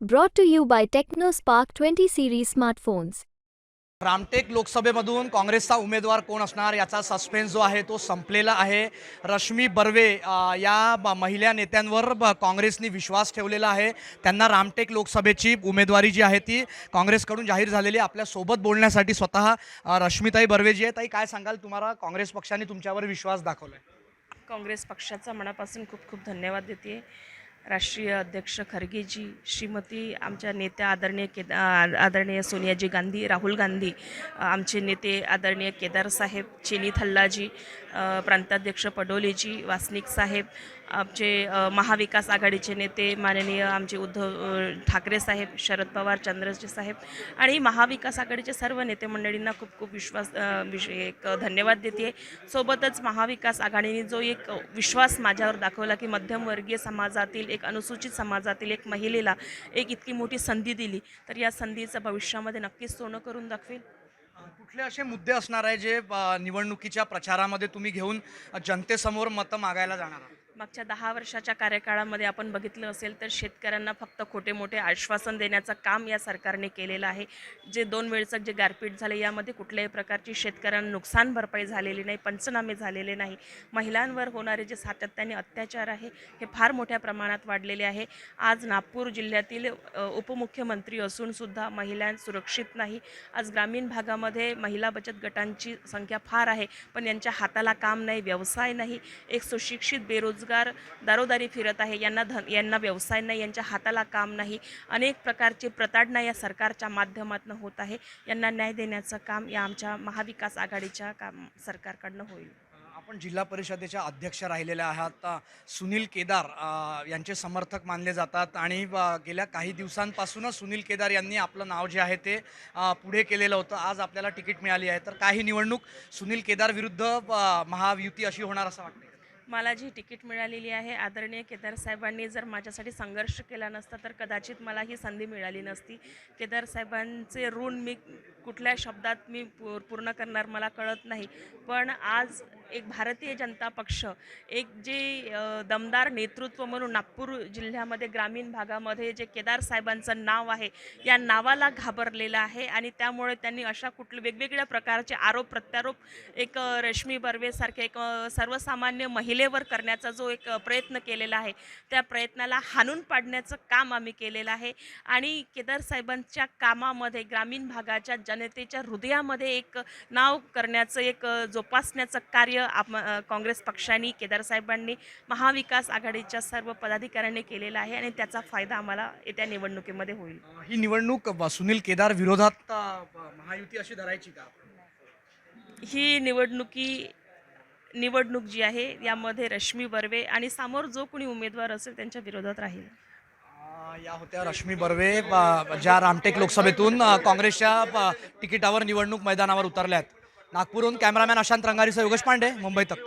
Brought to you by TechnoSpark 20 series smartphones. Ramtek लोकसभेमधून काँग्रेसचा उमेदवार कोण असणार याचा सस्पेन्स जो आहे तो संपलेला आहे. रश्मी बर्वे या महिला नेत्यांवर काँग्रेसनी विश्वास ठेवलेला आहे. त्यांना रामटेक लोकसभेची उमेदवारी जी आहे ती काँग्रेसकडून जाहीर झालेली आहे. आपल्यासोबत बोलण्यासाठी स्वतः रश्मिताई बर्वे जी आहे ताई काय सांगाल तुम्हाला? काँग्रेस पक्षाने तुमच्यावर विश्वास दाखवला काँग्रेस पक्षाचा मनापासून खूप खूप धन्यवाद देते. राष्ट्रीय अध्यक्ष खरगेजी श्रीमती आमच्या नेत्या आदरणीय केद आदरणीय सोनियाजी गांधी राहुल गांधी आमचे नेते आदरणीय केदार साहेब चिनी थल्लाजी प्रांताध्यक्ष पडोलेजी वासनिक साहेब आमचे महाविकास आघाडीचे नेते माननीय आमचे उद्धव ठाकरे साहेब शरद पवार चंद्रजी साहेब आणि महाविकास आघाडीचे सर्व नेते मंडळींना खूप खूप विश्वास विश एक धन्यवाद देते सोबतच महाविकास आघाडीने जो एक विश्वास माझ्यावर दाखवला की मध्यमवर्गीय समाजातील एक अनुसूचित समाजातील एक महिलेला एक इतकी मोठी संधी दिली तर या संधीचं भविष्यामध्ये नक्कीच सोनं करून दाखवेल. कुठले असे मुद्दे असणार आहे जे निवडणुकीच्या प्रचारामध्ये तुम्ही घेऊन जनतेसमोर मतं मागायला जाणार आहात? मागच्या दहा वर्षाच्या कार्यकाळामध्ये आपण बघितलं असेल तर शेतकऱ्यांना फक्त खोटे मोठे आश्वासन देण्याचं काम या सरकारने केलेलं आहे. जे दोन वेळचं जे गारपीट झाले यामध्ये कुठल्याही प्रकारची शेतकऱ्यांना नुकसान भरपाई झालेली नाही पंचनामे झालेले नाही. महिलांवर होणारे जे सातत्याने अत्याचार आहे हे फार मोठ्या प्रमाणात वाढलेले आहे. आज नागपूर जिल्ह्यातील उपमुख्यमंत्री असूनसुद्धा महिला सुरक्षित नाही. आज ग्रामीण भागामध्ये महिला बचत गटांची संख्या फार आहे पण यांच्या हाताला काम नाही व्यवसाय नाही. एक सुशिक्षित बेरोजगार दारोदारी फिरत आहे यांना धन यांना व्यवसाय नाही यांच्या हाताला काम नाही. अनेक प्रकारची प्रताडणा या सरकारच्या माध्यमातून होत आहे. यांना न्याय देण्याचं काम या आमच्या महाविकास आघाडीच्या काम सरकारकडनं होईल. आपण जिल्हा परिषदेच्या अध्यक्ष राहिलेल्या आहात सुनील केदार यांचे समर्थक मानले जातात. आणि गेल्या काही दिवसांपासूनच सुनील केदार यांनी आपलं नाव जे आहे ते पुढे केलेलं होतं. आज आपल्याला तिकीट मिळाली आहे. तर काही निवडणूक सुनील केदार विरुद्ध महायुती अशी होणार असं वाटतं मला जी तिकीट मिळालेली आहे आदरणीय केदार साहेबांनी जर माझ्यासाठी संघर्ष केला नसता तर कदाचित मला ही संधी मिळाली नसती. केदार साहेबांचे ऋण मी कुठल्या शब्दात मी पूर्ण करणार मला कळत नाही. पण आज एक भारतीय जनता पक्ष एक जे दमदार नेतृत्व म्हणून नागपूर जिल्ह्यामध्ये ग्रामीण भागामध्ये जे केदार साहेबांचं नाव आहे या नावाला घाबरलेलं आहे आणि त्यामुळे त्यांनी अशा कुठल्या वेगवेगळ्या प्रकारचे आरोप प्रत्यारोप एक रश्मी बर्वेसारखे एक सर्वसामान्य महिलेवर करण्याचा जो एक प्रयत्न केलेला आहे त्या प्रयत्नाला हाणून पाडण्याचं काम आम्ही केलेलं आहे आणि केदार साहेबांच्या कामामध्ये ग्रामीण भागाच्या जनतेच्या हृदयामध्ये एक नाव करण्याचं एक जोपासण्याचं कार्य आप अ, काँग्रेस पक्षाने केदार साहेबांनी महाविकास आघाडीच्या सर्व पदाधिकाऱ्यांनी केलेला आहे आणि त्याचा फायदा आम्हाला येत्या निवडणुकीमध्ये होईल. ही निवडणूक सुनील केदार विरोधात महायुती अशी धरायची का? ही निवडणुकी निवडणूक जी आहे यामध्ये रश्मी बर्वे आणि समोर जो कोणी उमेदवार असेल त्यांच्या विरोधात राहील. या होत्या रश्मी बर्वे ज्या रामटेक लोकसभेतून काँग्रेसच्या तिकिटावर निवडणूक मैदानावर उतरल्या आहेत नागपूरहून कॅमेरामॅन अशांत रंगारीसह योगेश पांडे मुंबई तक.